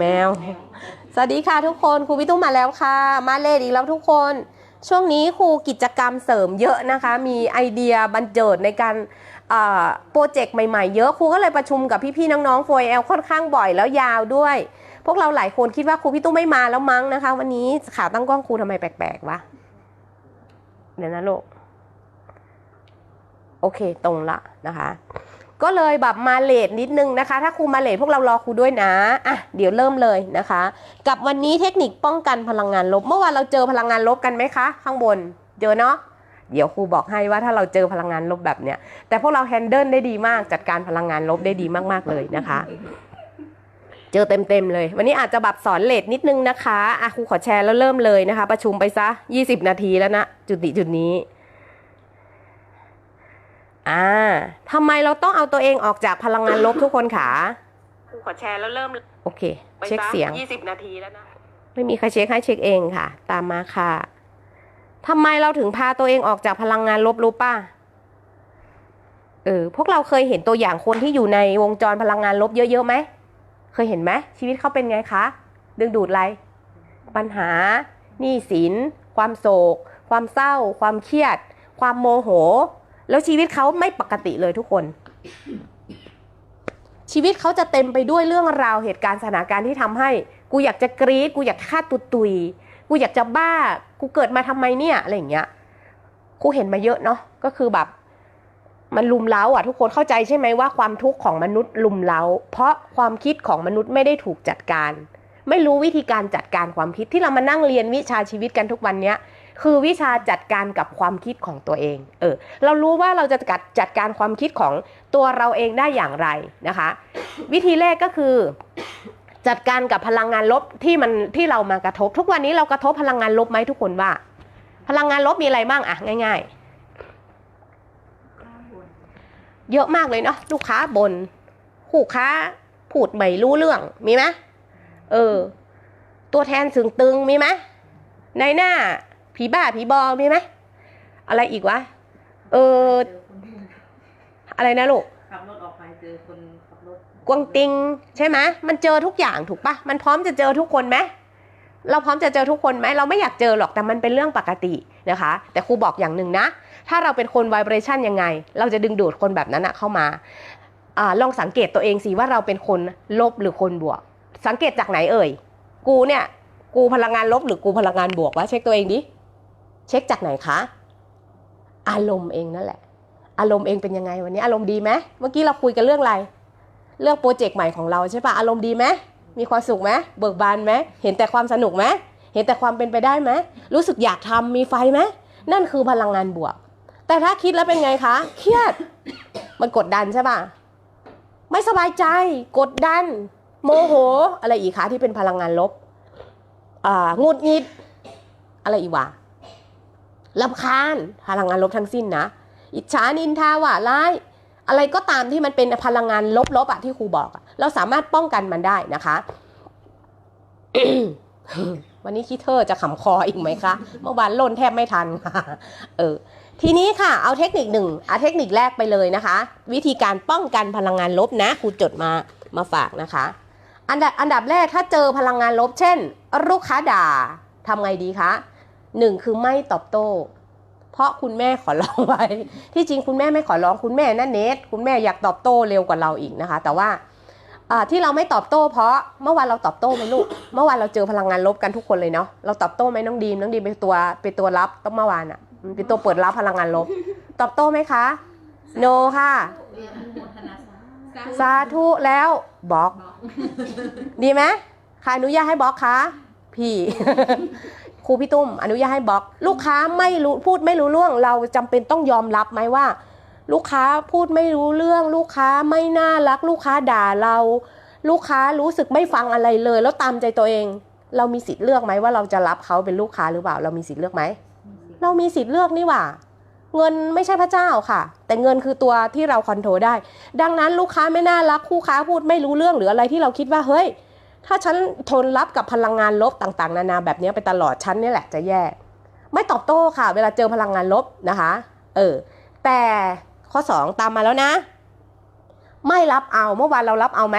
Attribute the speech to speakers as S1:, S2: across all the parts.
S1: แมว สวัสดีค่ะทุกคนครูพี่ตุ้มมาแล้วค่ะ มาเลดอีกแล้วทุกคน ช่วงนี้ครูกิจกรรมเสริมเยอะนะคะ มีไอเดียบันเจิดในการโปรเจกต์ใหม่ๆ เยอะครูก็เลยประชุมกับพี่ๆน้องๆ 4L ค่อนข้างบ่อยแล้วยาวด้วย พวกเราหลายคนคิดว่าครูพี่ตุ้มไม่มาแล้วมั้งนะคะ วันนี้ขาตั้งกล้องครูทำไมแปลกๆวะเดี๋ยวนะลูกโอเคตรงละนะคะ ก็เลยแบบมาเลทนิดนึงนะคะ ถ้าครูมาเลทพวกเรารอครูด้วยนะอะเดี๋ยวเริ่มเลยนะคะ กับวันนี้เทคนิคป้องกันพลังงานลบ เมื่อวานเราเจอพลังงานลบกันไหมคะ ข้างบนเจอเนาะเดี๋ยวครูบอกให้ว่าถ้าเราเจอพลังงานลบแบบเนี้ยแต่พวกเราแฮนเดิลได้ดีมากจัดการพลังงานลบได้ดีมากๆเลยนะคะ เจอเต็มๆเลย วันนี้อาจจะแบบสอนเลทนิดนึงนะคะอะครูขอแชร์แล้วเริ่มเลยนะคะ ประชุมไปซะ 20 นาทีแล้วนะจุดนี้จุดนี้ อ่าทำไมเราต้องเอาตัวเองออกจากพลังงานลบทุกคนขาครูขอแชร์แล้วเริ่มโอเค เช็คเสียง20นาทีแล้วนะ ไม่มีใครเช็คให้เช็คเองค่ะ ตามมาค่ะทำไมเราถึงพาตัวเองออกจากพลังงานลบรู้ป่ะเออพวกเราเคยเห็นตัวอย่างคนที่อยู่ในวงจรพลังงานลบเยอะๆไหม เคยเห็นไหมชีวิตเขาเป็นไงคะ ดึงดูดอะไร ปัญหา หนี้สิน ความโศก ความเศร้า ความเครียด ความโมโห แล้วชีวิตเขาไม่ปกติเลยทุกคน ชีวิตเขาจะเต็มไปด้วยเรื่องราวเหตุการณ์สถานการณ์ที่ทำให้ กูอยากจะกรี๊ดกูอยากฆ่าตุตุยกูอยากจะบ้า กูเกิดมาทำไมเนี่ยอะไรอย่างเงี้ยกูเห็นมาเยอะเนาะก็คือแบบ มันลุมเล้าอะทุกคนเข้าใจใช่ไหมว่าความทุกข์ของมนุษย์ลุมเล้า เพราะความคิดของมนุษย์ไม่ได้ถูกจัดการ ไม่รู้วิธีการจัดการความคิดที่เรามานั่งเรียนวิชาชีวิตกันทุกวันเนี้ย คือวิชาจัดการกับความคิดของตัวเอง เออ เรารู้ว่าเราจะจัดจัดการความคิดของตัวเราเองได้อย่างไรนะคะ วิธีแรกก็คือ จัดการกับพลังงานลบที่มันที่เรามากระทบ ทุกวันนี้เรากระทบพลังงานลบไหมทุกคนว่า พลังงานลบมีอะไรบ้างอะง่าย ๆ เยอะมากเลยเนาะลูกค้าบนคู่ค้าพูดไม่รู้เรื่องมีไหมเออ ตัวแทนสึงตึงมีไหมในหน้า ผีบ้าผีบอมีไหมอะไรอีกวะ เออ อะไรนะลูก
S2: ขับรถออกไปเจอคนขับรถ
S1: กวงติงใช่ไหมมันเจอทุกอย่างถูกปะมันพร้อมจะเจอทุกคนไหมเราพร้อมจะเจอทุกคนไหมเราไม่อยากเจอหรอกแต่มันเป็นเรื่องปกตินะคะ แต่ครูบอกอย่างหนึ่งนะ ถ้าเราเป็นคนไวเบรชันยังไง เราจะดึงดูดคนแบบนั้นนะเข้ามาอาลองสังเกตตัวเองสิว่าเราเป็นคนลบหรือคนบวก สังเกตจากไหนเอ่ย กูเนี่ย กูพลังงานลบหรือกูพลังงานบวกวะเช็คตัวเองดิ เช็คจากไหนคะ อารมณ์เองนั่นแหละ อารมณ์เองเป็นยังไงวันนี้ อารมณ์ดีไหมเมื่อกี้เราคุยกันเรื่องอะไร เรื่องโปรเจกต์ใหม่ของเราใช่ปะอารมณ์ดีไหมมีความสุขไหมเบิกบานไหมเห็นแต่ความสนุกไหมเห็นแต่ความเป็นไปได้ไหมรู้สึกอยากทำมีไฟไหมนั่นคือพลังงานบวก แต่ถ้าคิดแล้วเป็นไงคะ เครียด มันกดดันใช่ปะไม่สบายใจ กดดัน โมโห อะไรอีกคะที่เป็นพลังงานลบอ่างุดหงิด อะไรอีกวะ ลำคาญพลังงานลบทั้งสิ้นนะ อิจฉานินทาว่าร้ายอะไรก็ตามที่มันเป็นพลังงานลบๆอะที่ครูบอกอะเราสามารถป้องกันมันได้นะคะ วันนี้คิดเธอจะขำคออีกไหมคะ เมื่อวานล่นแทบไม่ทันค่ะเออทีนี้ค่ะ เอาเทคนิคหนึ่งเอาเทคนิคแรกไปเลยนะคะ วิธีการป้องกันพลังงานลบนะครูจดมามาฝากนะคะ อันดับอันดับแรกถ้าเจอพลังงานลบ เช่น ลูกค้าด่าทำไงดีคะ หนึ่งคือไม่ตอบโต้ เพราะคุณแม่ขอร้องไว้ ที่จริงคุณแม่ไม่ขอร้องคุณแม่นั่นเนทคุณแม่อยากตอบโต้เร็วกว่าเราอีกนะคะ แต่ว่าอ่าที่เราไม่ตอบโต้ เพราะเมื่อวานเราตอบโต้ไหมลูก เมื่อวานเราเจอพลังงานลบกันทุกคนเลยเนาะ เราตอบโต้ไหมน้องดีมน้องดีมเป็นตัวเป็นตัวรับต้องเมื่อวานอะเป็นตัวเปิดรับพลังงานลบ ตอบโต้ไหมคะ โนค่ะ
S2: เรียนอนุโมทนาสาธุ
S1: สาธุแล้วบล็อก ดีไหมใครอนุญาตให้บล็อกคะ พี่ ครูพี่ตุ้มอนุญาตให้บล็อก ลูกค้าไม่รู้พูดไม่รู้เรื่องเราจำเป็นต้องยอมรับไหมว่า ลูกค้าพูดไม่รู้เรื่อง ลูกค้าไม่น่ารัก ลูกค้าด่าเรา ลูกค้ารู้สึกไม่ฟังอะไรเลย แล้วตามใจตัวเอง เรามีสิทธิ์เลือกไหมว่าเราจะรับเขาเป็นลูกค้าหรือเปล่า เรามีสิทธิ์เลือกไหมเรามีสิทธิ์เลือกนี่หว่า เงินไม่ใช่พระเจ้าค่ะ แต่เงินคือตัวที่เราคอนโทรลได้ ดังนั้นลูกค้าไม่น่ารักคู่ค้าพูดไม่รู้เรื่องหรืออะไรที่เราคิดว่าเฮ้ย ถ้าฉันทนรับกับพลังงานลบต่างๆ นานาแบบนี้ไปตลอดฉันนี่แหละจะแย่ไม่ตอบโต้ค่ะ เวลาเจอพลังงานลบนะคะเออแต่ข้อ 2 ตามมาแล้วนะ ไม่รับเอาเมื่อวานเรารับเอาไหม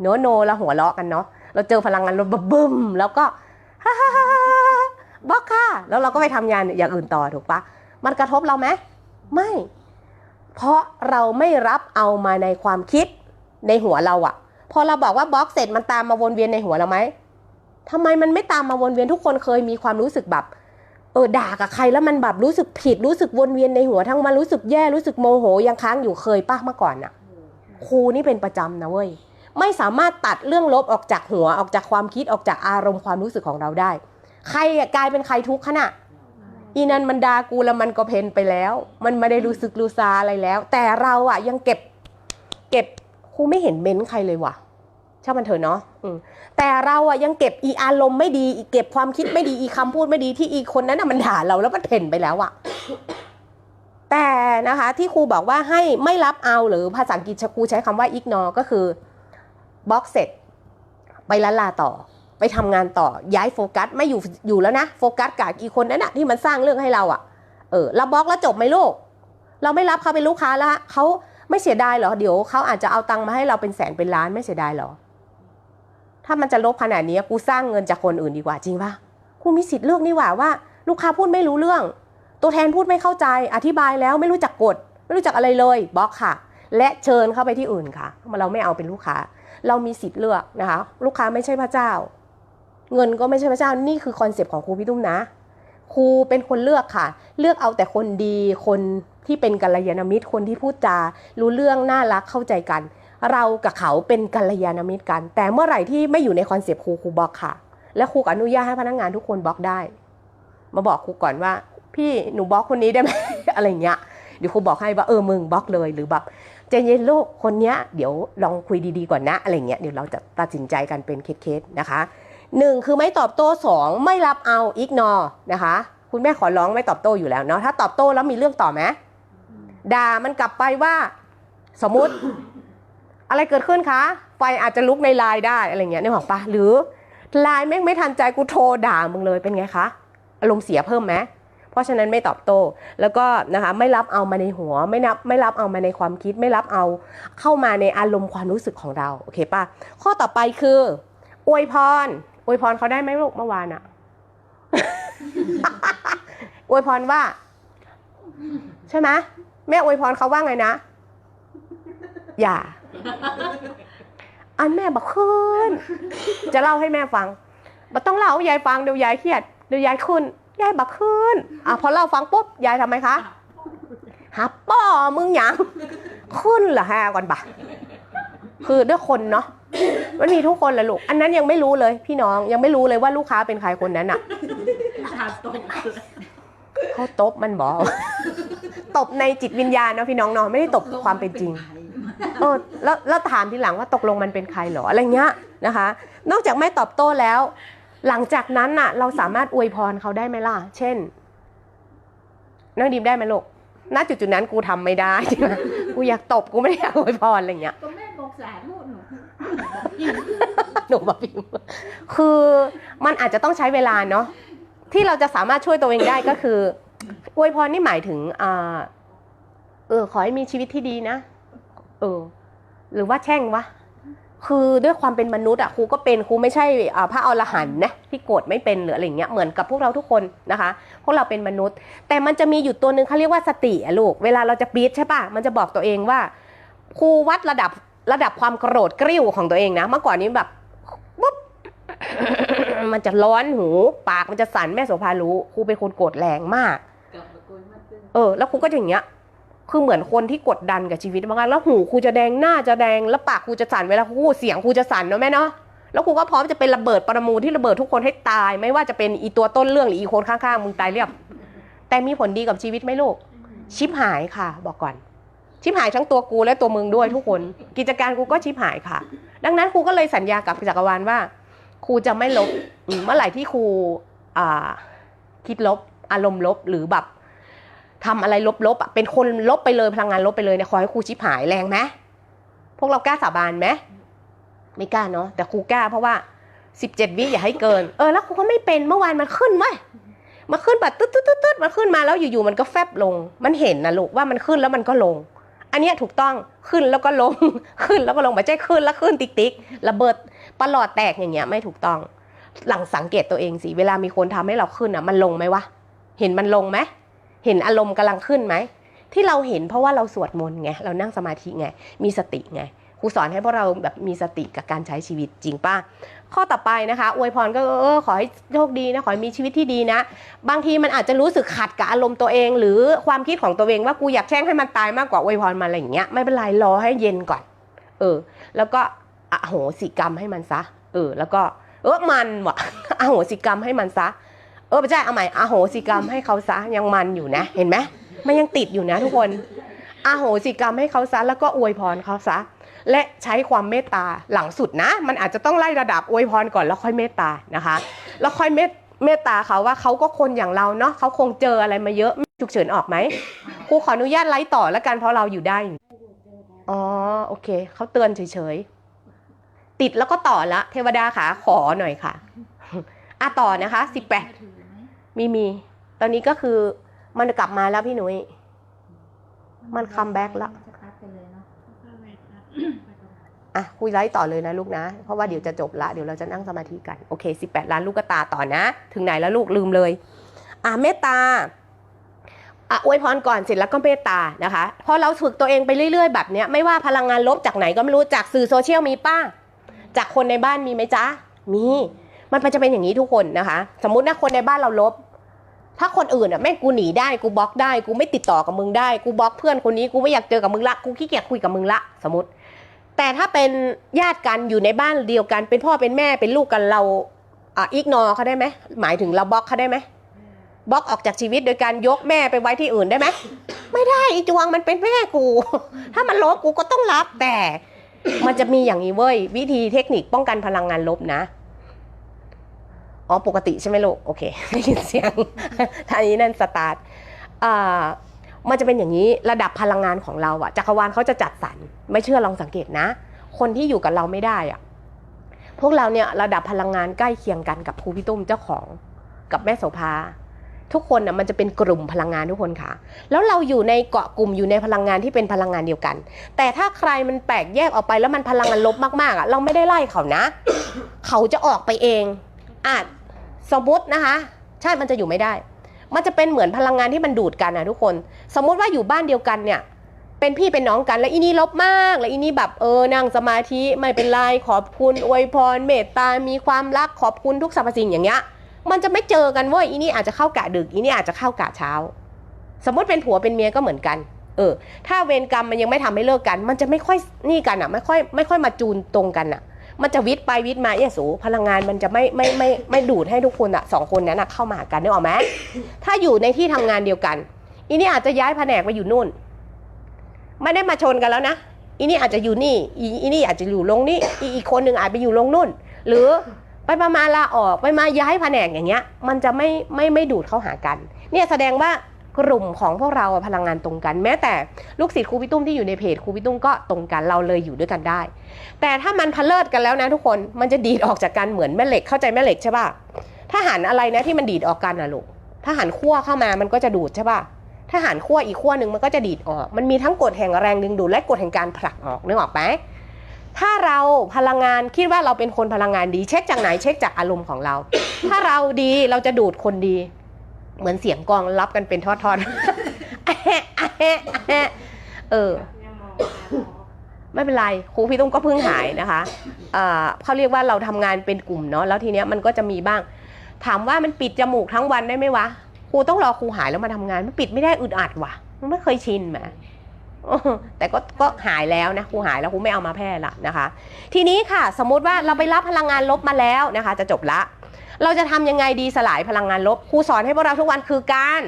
S1: โนโนเราหัวเราะกันเนาะเราเจอพลังงานลบบึ้มแล้วก็ฮ่าฮ่าฮ่าฮ่าบล็อกค่ะ แล้วเราก็ไปทำงานอย่างอื่นต่อถูกปะมันกระทบเราไหมไม่ เพราะเราไม่รับเอามาในความคิดในหัวเราอะ พอเราบอกว่าบล็อกเสร็จมันตามมาวนเวียนในหัวเราไหมทำไมมันไม่ตามมาวนเวียนทุกคนเคยมีความรู้สึกแบบเออด่ากับใครแล้วมันแบบรู้สึกผิดรู้สึกวนเวียนในหัวทั้งมันรู้สึกแย่รู้สึกโมโหยังค้างอยู่เคยป้าเมื่อก่อนน่ะครูนี่เป็นประจำนะเว้ยไม่สามารถตัดเรื่องลบออกจากหัวออกจากความคิดออกจากอารมณ์ความรู้สึกของเราได้ ใครกลายเป็นใครทุกขณะอีนันมันดากูแล้วมันก็เพนไปแล้ว มันไม่ได้รู้สึกรู้ซาอะไรแล้ว แต่เราอะยังเก็บ เก็บ ครูไม่เห็นเม้นใครเลยว่ะช่างมันเถอะเนาะแต่เราอะยังเก็บอีอารมณ์ไม่ดีอีเก็บความคิดไม่ดีอีคำพูดไม่ดีที่อีคนนั้นน่ะมันด่าเราแล้วมันเพ่นไปแล้วอะแต่นะคะที่ครูบอกว่าให้ไม่รับเอาหรือภาษาอังกฤษครูใช้คำว่า ignore ก็คือบล็อกเสร็จ ไปละลาต่อ ไปทำงานต่อย้ายโฟกัสไม่อยู่อยู่แล้วนะโฟกัสกับอีคนนั้นนะที่มันสร้างเรื่องให้เราอะเออเราบล็อกแล้วจบไหมลูกเราไม่รับเขาเป็นลูกค้าแล้วเขา ไม่เสียดายเหรอเดี๋ยวเขาอาจจะเอาตังค์มาให้เราเป็นแสนเป็นล้านไม่เสียดายเหรอ ถ้ามันจะลบขนาดนี้กูสร้างเงินจากคนอื่นดีกว่าจริงปะกูมีสิทธิ์เลือกนี่หว่าว่า ลูกค้าพูดไม่รู้เรื่อง ตัวแทนพูดไม่เข้าใจ อธิบายแล้วไม่รู้จักกฎไม่รู้จักอะไรเลยบล็อกค่ะ และเชิญเข้าไปที่อื่นค่ะเราไม่เอาเป็นลูกค้า เรามีสิทธิ์เลือกนะคะ ลูกค้าไม่ใช่พระเจ้า เงินก็ไม่ใช่พระเจ้านี่คือคอนเซปต์ของครูพี่ตุ้มนะครูเป็นคนเลือกค่ะ เลือกเอาแต่คนดีคน ที่เป็นกัลยาณมิตรคนที่พูดจารู้เรื่องน่ารักเข้าใจกัน เรากับเขาเป็นกัลยาณมิตรกัน แต่เมื่อไหร่ที่ไม่อยู่ในคอนเซปต์ครูครูบล็อกค่ะ และครูก็อนุญาตให้พนักงานทุกคนบล็อกได้ มาบอกครูก่อนว่า พี่หนูบล็อกคนนี้ได้ไหมอะไรเงี้ยเดี๋ยวครูบอกให้ว่าเออมึงบล็อกเลยหรือแบบใจเย็นลูกคนเนี้ยเดี๋ยวลองคุยดีๆก่อนนะอะไรเงี้ยเดี๋ยวเราจะตัดสินใจกันเป็นเคสๆนะคะหนึ่งคือไม่ตอบโต้สองไม่รับเอาอิกนอนะคะ คุณแม่ขอร้องไม่ตอบโต้อยู่แล้วเนาะถ้าตอบโต้แล้วมีเรื่องต่อไหม ด่ามันกลับไปว่า สมมติอะไรเกิดขึ้นคะ ไฟอาจจะลุกในไลน์ได้อะไรเงี้ยนึกออกปะหรือไลน์แม่งไม่ทันใจกูโทรด่ามึงเลยเป็นไงคะอารมณ์เสียเพิ่มไหมเพราะฉะนั้นไม่ตอบโต้ แล้วก็นะคะไม่รับเอามาในหัว ไม่นับไม่รับเอามาในความคิด ไม่รับเอาเข้ามาในอารมณ์ความรู้สึกของเราโอเคปะข้อต่อไปคือ อวยพรอวยพรเขาได้ไหมลูกเมื่อวานอะอวยพรว่า ใช่ไหม แม่อวยพรเขาว่าไงนะ อย่า อันแม่บอกขึ้น จะเล่าให้แม่ฟังบ่ต้องเล่าให้ยายฟังเดี๋ยวยายเครียดเดี๋ยวยายขึ้นยายบักขึ้นอะพอเล่าฟังปุ๊บยายทำไมคะหาป้อมึงหยังขึ้นเหรอฮะก่อนปะคือด้วยคนเนาะมันมีทุกคนแหละลูก อันนั้นยังไม่รู้เลย พี่น้องยังไม่รู้เลยว่าลูกค้าเป็นใครคนนั้นอะ
S2: ทานตรง
S1: เขาตบมันบอก ตบในจิตวิญญาณเนาะพี่น้องเนาะไม่ได้ตบความเป็นจริงเออแล้วแล้วถามทีหลังว่าตกลงมันเป็นใครเหรออะไรเงี้ยนะคะ นอกจากไม่ตอบโต้แล้ว หลังจากนั้นน่ะ เราสามารถอวยพรเขาได้ไหมล่ะ เช่นน้องดีมได้ไหมลูกณจุดจุดๆนั้นกูทำไม่ได้ใช่ไหมกูอยากตบกูไม่ได้อยากอวยพรอะไรเงี้ย
S2: ก็แม่บอกสารลูกหนู
S1: หนูบอกพิมพ์คือมันอาจจะต้องใช้เวลาเนาะที่เราจะสามารถช่วยตัวเองได้ก็คือ อวยพรนี่หมายถึงอ่าเออ ขอให้มีชีวิตที่ดีนะ เออ หรือว่าแช่งวะ คือด้วยความเป็นมนุษย์อะครูก็เป็นครูไม่ใช่พระอรหันต์นะที่โกรธไม่เป็นหรืออะไรเงี้ยเหมือนกับพวกเราทุกคนนะคะพวกเราเป็นมนุษย์ แต่มันจะมีอยู่ตัวหนึ่งเขาเรียกว่าสติอะลูกเวลาเราจะปี๊ดใช่ปะมันจะบอกตัวเองว่าครูวัดระดับระดับความโกรธกริ้วของตัวเองนะเมื่อก่อนนี้แบบปุ๊บมันจะร้อนหู ปากมันจะสั่นแม่โสภารู้ครูเป็นคนโกรธแรงมาก เออ แล้วครูก็อย่างเงี้ย คือเหมือนคนที่กดดันกับชีวิตมากแล้วหูครูจะแดงหน้าจะแดงแล้วปากครูจะสั่นเวลาครูเสียงครูจะสั่นเนอะแม่เนาะแล้วครูก็พร้อมจะเป็นระเบิดปรมูที่ระเบิดทุกคนให้ตาย ไม่ว่าจะเป็นอีตัวต้นเรื่องหรืออีคนข้างๆมึงตายเรียบ แต่มีผลดีกับชีวิตไหมลูก ชิบหายค่ะ บอกก่อน ชิบหายทั้งตัวกูและตัวมึงด้วยทุกคน กิจการกูก็ชิบหายค่ะ ดังนั้นครูก็เลยสัญญากับจักรวาลว่าครูจะไม่ลบเมื่อไหร่ที่ครูคิดลบอารมณ์ลบหรือแบบ ทำอะไรลบๆอะเป็นคนลบไปเลยพลังงานลบไปเลยเนี่ยขอให้ครูชิบหายแรงไหมพวกเรากล้าสาบานไหมไม่กล้าเนาะแต่ครูกล้าเพราะว่าสิบเจ็ดวิอย่าให้เกิน เออแล้วครูก็ไม่เป็นเมื่อวานมันขึ้นไหมมาขึ้นแบบตึ๊ดตึ๊ดตึ๊ดตึ๊ดมันขึ้นมาแล้วอยู่ๆมันก็แฟบลง มันเห็นนะลูกว่ามันขึ้นแล้วมันก็ลง อันนี้ถูกต้องขึ้นแล้วก็ลงขึ้นแล้วก็ลงไม่ใช่ขึ้นแล้วขึ้นติ๊กติ๊กระเบิดประหลอดแตกอย่างเงี้ยไม่ถูกต้อง หลังสังเกตตัวเองสิเวลามีคนทำให้เราขึ้นอะ มันลงไหมวะเห็นมันลงไหม เห็นอารมณ์กำลังขึ้นไหมที่เราเห็นเพราะว่าเราสวดมนต์ไงเรานั่งสมาธิไงมีสติไงครูสอนให้พวกเราแบบมีสติกับการใช้ชีวิตจริงป่ะข้อต่อไปนะคะอวยพรก็เออขอให้โชคดีนะขอให้มีชีวิตที่ดีนะ บางทีมันอาจจะรู้สึกขัดกับอารมณ์ตัวเอง หรือความคิดของตัวเองว่ากูอยากแช่งให้มันตายมากกว่าอวยพรมันอะไรอย่างเงี้ยไม่เป็นไรรอให้เย็นก่อน เออ แล้วก็อโหสิกรรมให้มันซะ เออ แล้วก็เออมันว่ะอโหสิกรรมให้มันซะ เออไม่ใช่เอาใหม่อโหสิกรรมให้เขาซะยังมันอยู่นะ เห็นไหมมันยังติดอยู่นะ ทุกคนอโหสิกรรมให้เขาซะแล้วก็อวยพรเขาซะ และใช้ความเมตตาหลังสุดนะ มันอาจจะต้องไล่ระดับอวยพรก่อนแล้วค่อยเมตตานะคะ แล้วค่อยเมตเมตตาเขาว่าเขาก็คนอย่างเราเนาะเขาคงเจออะไรมาเยอะฉุกเฉินออกไหมครูขออนุญาตไลฟ์ต่อแล้วกันเพราะเราอยู่ได้อ๋อโอเคเขาเตือนเฉยๆติดแล้วก็ต่อละ เทวดาขาขอหน่อยค่ะอะต่อนะคะสิบแปด
S2: ม
S1: มีมี ตอนนี้ก็คือมันกลับมาแล้วพี่หนุย้ยมัน come back ละ
S2: สตาร์ทไปเลยเนาะ
S1: อะคุยไลฟ์ต่อเลยนะลูกนะ เพราะว่าเดี๋ยวจะจบละ เดี๋ยวเราจะนั่งสมาธิกัน โอเค 18 ล้านลูกกระตาต่อนะ ถึงไหนแล้วลูกลืมเลย อะเมตตาอะอวยพรก่อนเสร็จแล้วก็เมตตานะคะ พอเราฝึกตัวเองไปเรื่อย ๆ แบบเนี้ยไม่ว่าพลังงานลบจากไหนก็ไม่รู้จากสื่อโซเชียลมีป้า จากคนในบ้านมีไหมจ๊ะ มี มันจะเป็นอย่างนี้ทุกคนนะคะ สมมุตินะคนในบ้านเราลบ ถ้าคนอื่นอะแม่งกูหนีได้กูบล็อกได้กูไม่ติดต่อกับมึงได้กูบล็อกเพื่อนคนนี้กูไม่อยากเจอกับมึงละกูขี้เกียจคุยกับมึงละสมมติ แต่ถ้าเป็นญาติกันอยู่ในบ้านเดียวกัน เป็นพ่อเป็นแม่เป็นลูกกันเราอะอิกนอเขาได้ไหมหมายถึงเราบล็อกเขาได้ไหมบล็อกออกจากชีวิตโดยการยกแม่ไปไว้ที่อื่นได้ไหมไม่ได้อีจวงมันเป็นแม่กู ถ้ามันลบกูก็ต้องรับแต่ มันจะมีอย่างนี้เว้ยวิธีเทคนิคป้องกันพลังงานลบนะ อ๋อปกติใช่ไหมลูกโอเคได้ยินเสียงท่านี้นั่นสตาร์ทมันจะเป็นอย่างนี้ระดับพลังงานของเราอะจักรวาลเขาจะจัดสรรไม่เชื่อลองสังเกตนะ คนที่อยู่กับเราไม่ได้อะพวกเราเนี่ยระดับพลังงานใกล้เคียงกันกับครูพี่ตุ้มเจ้าของกับแม่โสภาทุกคนน่ะมันจะเป็นกลุ่มพลังงานทุกคนค่ะ แล้วเราอยู่ในเกาะกลุ่มอยู่ในพลังงานที่เป็นพลังงานเดียวกัน แต่ถ้าใครมันแตกแยกออกไปแล้วมันพลังงานลบมากๆอะเราไม่ได้ไล่เขานะ เขาจะออกไปเองอาจ สมมตินะคะ ใช่มันจะอยู่ไม่ได้ มันจะเป็นเหมือนพลังงานที่มันดูดกันนะทุกคน สมมติว่าอยู่บ้านเดียวกันเนี่ยเป็นพี่เป็นน้องกันแล้วอีนี่ลบมาก แล้วอีนี่แบบเออนั่งสมาธิไม่เป็นไรขอบคุณอวยพรเมตตา มีความรักขอบคุณทุกสรรพสิ่งอย่างเงี้ย มันจะไม่เจอกันเว้ยอีนี่อาจจะเข้ากะดึกอีนี่อาจจะเข้ากะเช้า สมมติเป็นผัวเป็นเมียก็เหมือนกัน เออ ถ้าเวรกรรมมันยังไม่ทำให้เลิกกัน มันจะไม่ค่อยนี่กันอะ ไม่ค่อยไม่ค่อยมาจูนตรงกันอะ มันจะวิทย์ไปวิทย์มาเยสูพลังงานมันจะไม่ไม่ไม่ไม่ดูดให้ทุกคนอะสองคนนั้นอะเข้ามาหากันนึกออไหมถ้าอยู่ในที่ทำงานเดียวกันอีนี่อาจจะย้ายแผนกไปอยู่นู่น ไม่ได้มาชนกันแล้วนะอีนี่อาจจะอยู่นี่อีอีนี่อาจจะอยู่ลงนี่อีอีกคนหนึ่งอาจไปอยู่ลงนู่น หรือไปประมาณลาออกไปมาย้ายแผนกอย่างเงี้ย มันจะไม่ไม่ไม่ดูดเข้าหากัน เนี่ยแสดงว่า กลุ่มของพวกเราพลังงานตรงกัน แม้แต่ลูกศิษย์ครูพี่ตุ้มที่อยู่ในเพจครูพี่ตุ้มก็ตรงกันเราเลยอยู่ด้วยกันได้ แต่ถ้ามันพะเลิดกันแล้วนะทุกคนมันจะดีดออกจากกันเหมือนแม่เหล็กเข้าใจแม่เหล็กใช่ป่ะถ้าหันอะไรนะที่มันดีดออกกันอะลูกถ้าหันขั้วเข้ามามันก็จะดูดใช่ป่ะถ้าหันขั้วอีกขั้วหนึ่งมันก็จะดีดออก มันมีทั้งกฎแห่งแรงดึงดูดและกฎแห่งการผลักออกนึกออกไหมถ้าเราพลังงานคิดว่าเราเป็นคนพลังงานดี เช็คจากไหนเช็คจากอารมณ์ของเรา ถ้าเราดีเราจะดูดคนดี เหมือนเสียงกองรับกันเป็นทอดๆอะแฮะอะแฮะอะแฮะเออ ไม่เป็นไรครูพี่ตุ้มก็เพิ่งหายนะคะอ่าเขาเรียกว่าเราทำงานเป็นกลุ่มเนาะแล้วทีเนี้ยมันก็จะมีบ้าง ถามว่ามันปิดจมูกทั้งวันได้ไหมวะครูต้องรอครูหายแล้วมาทำงานมันปิดไม่ได้อึดอัดว่ะ มันไม่เคยชินแหมเออแต่ก็ก็หายแล้วนะครูหายแล้วครูไม่เอามาแพร่ละนะคะ ทีนี้ค่ะ สมมุติว่าเราไปรับพลังงานลบมาแล้วนะคะ จะจบละ เราจะทำยังไงดีสลายพลังงานลบครูสอนให้พวกเราทุกวันคือการ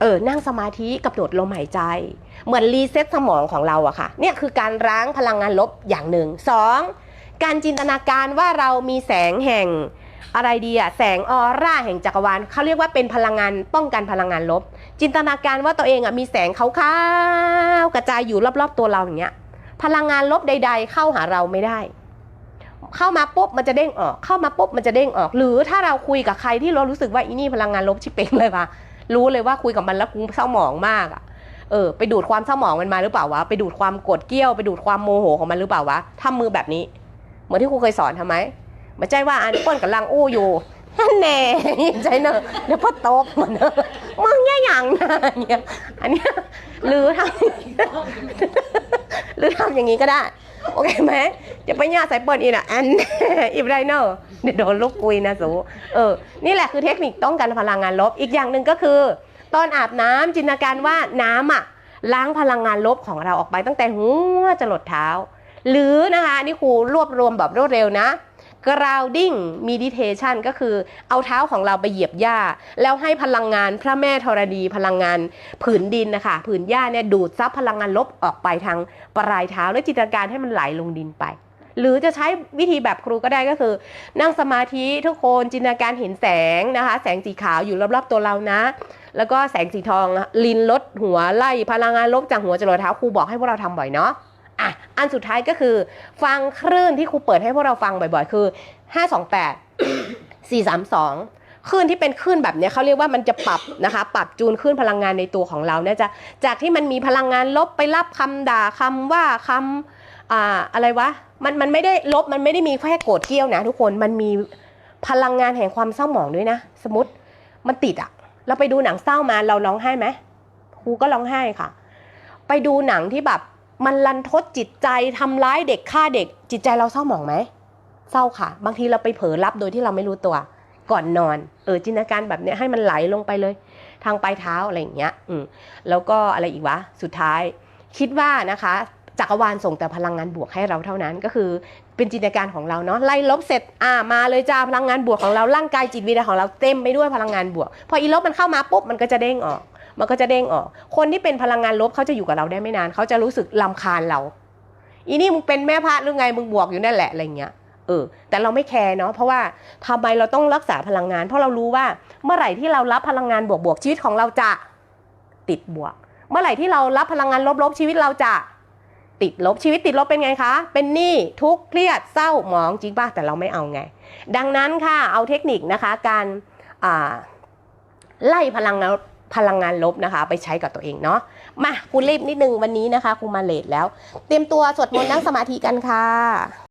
S1: เออนั่งสมาธิกับโดดลมหายใจ เหมือนรีเซ็ตสมองของเราอะค่ะเนี่ยคือการร้างพลังงานลบอย่างหนึ่งสองการจินตนาการว่าเรามีแสงแห่งอะไรดีอะแสงออร่าแห่งจักรวาลเขาเรียกว่าเป็นพลังงานป้องกันพลังงานลบ จินตนาการว่าตัวเองอะมีแสงขาวๆกระจายอยู่รอบๆตัวเราอย่างเงี้ยพลังงานลบใด ๆ เข้าหาเราไม่ได้ เข้ามาปุ๊บมันจะเด้งออก เข้ามาปุ๊บมันจะเด้งออก หรือถ้าเราคุยกับใครที่เรารู้สึกว่าอีนี่พลังงานลบชิเป่งเลยว่ะรู้เลยว่าคุยกับมันแล้วกูเศร้าหมองมากอะเออไปดูดความเศร้าหมองมันมาหรือเปล่าวะไปดูดความโกรธเกรี้ยวไปดูดความโมโหของมันหรือเปล่าวะทำมือแบบนี้ เหมือนที่ครูเคยสอนทำไหมไม่ใช่ว่าอันเปิ้ลกับลังอู้อยู่แน่ใจเนอะเดี๋ยวพ่อตกมันเนอะมึงแย่อย่างนะเนี่ยอันเนี้ยหรือทำ หรือทำอย่างนี้ก็ได้ โอเคไหมจะไปย่าใส่เปิดอีน่ะอันอีไรเนอร์เดี๋ยวโดนลูกกุยนะสูเออ นี่แหละคือเทคนิคต้องการพลังงานลบ อีกอย่างหนึ่งก็คือ ตอนอาบน้ำจินตนาการว่าน้ำอะล้างพลังงานลบของเราออกไปตั้งแต่หัวจะหลดเท้า หรือนะคะนี่ครูรวบรวมแบบรวดเร็วนะ grounding meditation ก็คือเอาเท้าของเราไปเหยียบหญ้า แล้วให้พลังงานพระแม่ธรณีพลังงานผืนดินนะคะผืนหญ้าเนี่ยดูดซับพลังงานลบออกไปทางปลายเท้า และจินตนาการให้มันไหลลงดินไป หรือจะใช้วิธีแบบครูก็ได้ก็คือ นั่งสมาธิทุกคนจินตนาการเห็นแสงนะคะ แสงสีขาวอยู่รอบๆตัวเรานะ แล้วก็แสงสีทองลินลดหัวไล่พลังงานลบจากหัวจรดเท้าครูบอกให้พวกเราทำบ่อยเนาะ อันสุดท้ายก็คือ ฟังคลื่นที่ครูเปิดให้พวกเราฟังบ่อยๆ คือ 528 432 คลื่นที่เป็นคลื่นแบบนี้เขาเรียกว่ามันจะปรับนะคะ ปรับจูนคลื่นพลังงานในตัวของเราเนี่ยจะจากที่มันมีพลังงานลบไปรับคำด่าคำว่าคำอ่าอะไรวะมันมันไม่ได้ลบมันไม่ได้มีแค่โกรธเกี้ยวนะ ทุกคนมันมีพลังงานแห่งความเศร้าหมองด้วยนะ สมมติมันติดอะเราไปดูหนังเศร้ามาเราร้องไห้ไหมครูก็ร้องไห้ค่ะ ไปดูหนังที่แบบ มันรันทดจิตใจทำร้ายเด็กฆ่าเด็ก จิตใจเราเศร้าหมองไหมเศร้าค่ะ บางทีเราไปเผลอรับโดยที่เราไม่รู้ตัว ก่อนนอน เออจินตนาการแบบเนี้ยให้มันไหลลงไปเลย ทางปลายเท้าอะไรอย่างเงี้ย อืมแล้วก็อะไรอีกวะสุดท้าย คิดว่านะคะจักรวาลส่งแต่พลังงานบวกให้เราเท่านั้นก็คือเป็นจินตนาการของเราเนาะไล่ลบเสร็จอ่ามาเลยจ้าพลังงานบวกของเราร่างกายจิตวิญญาณของเราเต็มไปด้วยพลังงานบวก พออีลบมันเข้ามาปุ๊บมันก็จะเด้งออก มันก็จะเด้งออก คนที่เป็นพลังงานลบเขาจะอยู่กับเราได้ไม่นานเขาจะรู้สึกลำคาญเรา อีนี่มึงเป็นแม่พระหรือไงมึงบวกอยู่นั่นแหละอะไรเงี้ยเออแต่เราไม่แคร์เนาะเพราะว่าทำไมเราต้องรักษาพลังงาน เพราะเรารู้ว่าเมื่อไหร่ที่เรารับพลังงานบวกๆชีวิตของเราจะติดบวก เมื่อไหร่ที่เรารับพลังงานลบๆชีวิตเราจะติดลบชีวิตติดลบเป็นไงคะ เป็นหนี้ทุกข์เครียดเศร้าหมองจริงป่ะแต่เราไม่เอาไง ดังนั้นค่ะเอาเทคนิคนะคะการไล่พลังงาน พลังงานลบนะคะ ไปใช้กับตัวเองเนาะมาครูรีบนิดนึงวันนี้นะคะครูมาเลทแล้ว เตรียมตัวสวดมนต์นั่งสมาธิกันค่ะ